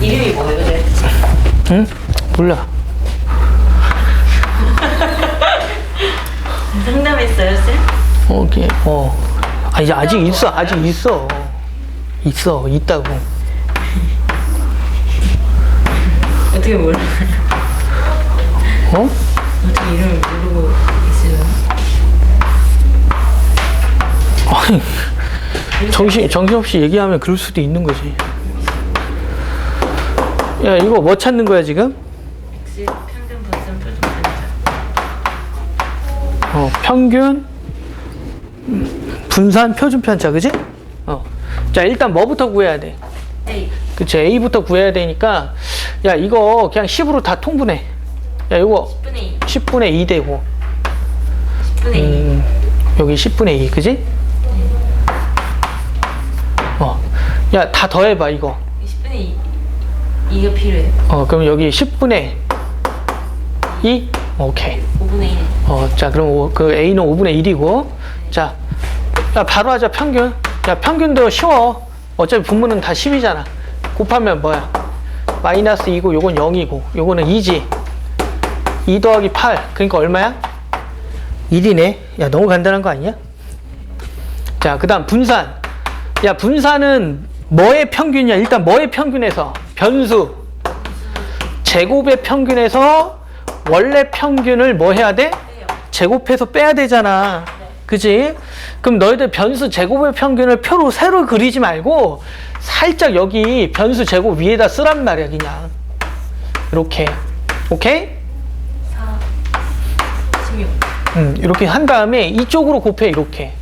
이름이 뭐예요, 그래? 응? 몰라. 상담했어요, 쌤? 어, 이게, 어. 아, 이제 아직 있어, 아직 있어. 있어, 있다고. 어떻게 몰라? 어? 어떻게 이름을 모르고 있어요? 아니, 정신, 정신없이 얘기하면 그럴 수도 있는 거지. 야, 이거 뭐 찾는 거야, 지금? X 평균 분산 표준 편차. 어, 평균, 음, 분산, 표준 편차, 그지? 어. 자, 일단 뭐부터 구해야 돼? A. 그치, A부터 구해야 되니까, 야, 이거 그냥 10으로 다 통분해. 야, 이거 10분의 2. 10분의 2 되고, 10분의 2. 음, 여기 10분의 2, 그지? 어. 야, 다 더해봐, 이거. 10분의 2. 2가 필요해요. 어, 그럼 여기 10분의 2? 오케이. 5분의 1. 어, 자, 그럼 오- 그 A는 5분의 1이고, 자, 야, 바로 하자, 평균. 야, 평균도 쉬워. 어차피 분모는 다 10이잖아. 곱하면 뭐야? 마이너스 2고, 요건 0이고, 요거는 2지. 2 더하기 8. 그러니까 얼마야? 1이네. 야, 너무 간단한 거 아니야? 자, 그 다음 분산. 야, 분산은 뭐의 평균이야? 일단 뭐의 평균에서? 변수. 제곱의 평균에서 원래 평균을 뭐 해야 돼? 제곱해서 빼야 되잖아. 그지? 그럼 너희들 변수 제곱의 평균을 표로 새로 그리지 말고 살짝 여기 변수 제곱 위에다 쓰란 말이야, 그냥. 이렇게. 오케이? 4. 16. 음, 이렇게 한 다음에 이쪽으로 곱해, 이렇게.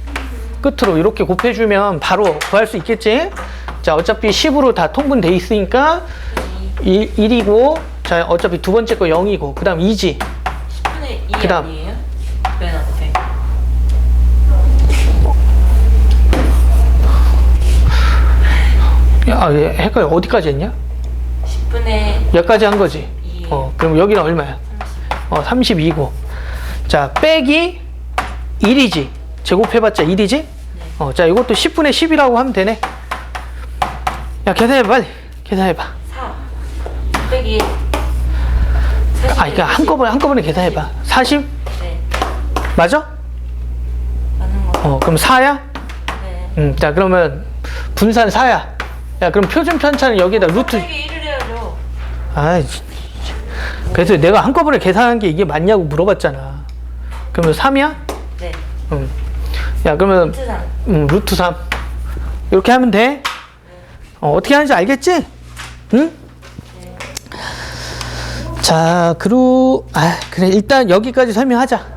끝으로 이렇게 곱해주면 바로 구할 수 있겠지? 자, 어차피 10으로 다 통분돼 있으니까 1, 1이고, 자, 어차피 두 번째 거 0이고, 그 다음 2지. 10분의 2 그다음. 아니에요? 맨 앞에. 야, 아, 얘 헷갈려. 어디까지 했냐? 10분의 여기까지 한 거지. 2. 어, 그럼 여기는 얼마야? 30. 어, 32고. 자, 빼기 1이지. 제곱해봤자 1이지? 어, 자, 이것도 10분의 10이라고 하면 되네. 야, 계산해봐, 빨리. 계산해봐. 4. 빼기 1. 아, 그러니까 한꺼번에, 한꺼번에 계산해봐. 40? 네. 맞아? 맞는 거. 어, 그럼 4야? 네. 음, 자, 그러면 분산 4야. 야, 그럼 표준 편차는 여기다 루트. 빼기 1을 해야죠. 아, 그래서 내가 한꺼번에 계산한 게 이게 맞냐고 물어봤잖아. 그러면 3이야? 네. 응. 야, 그러면 루트 3. 음, 루트 3. 이렇게 하면 돼. 어, 어떻게 하는지 알겠지? 응? 자, 그리고, 아, 그래. 일단 여기까지 설명하자.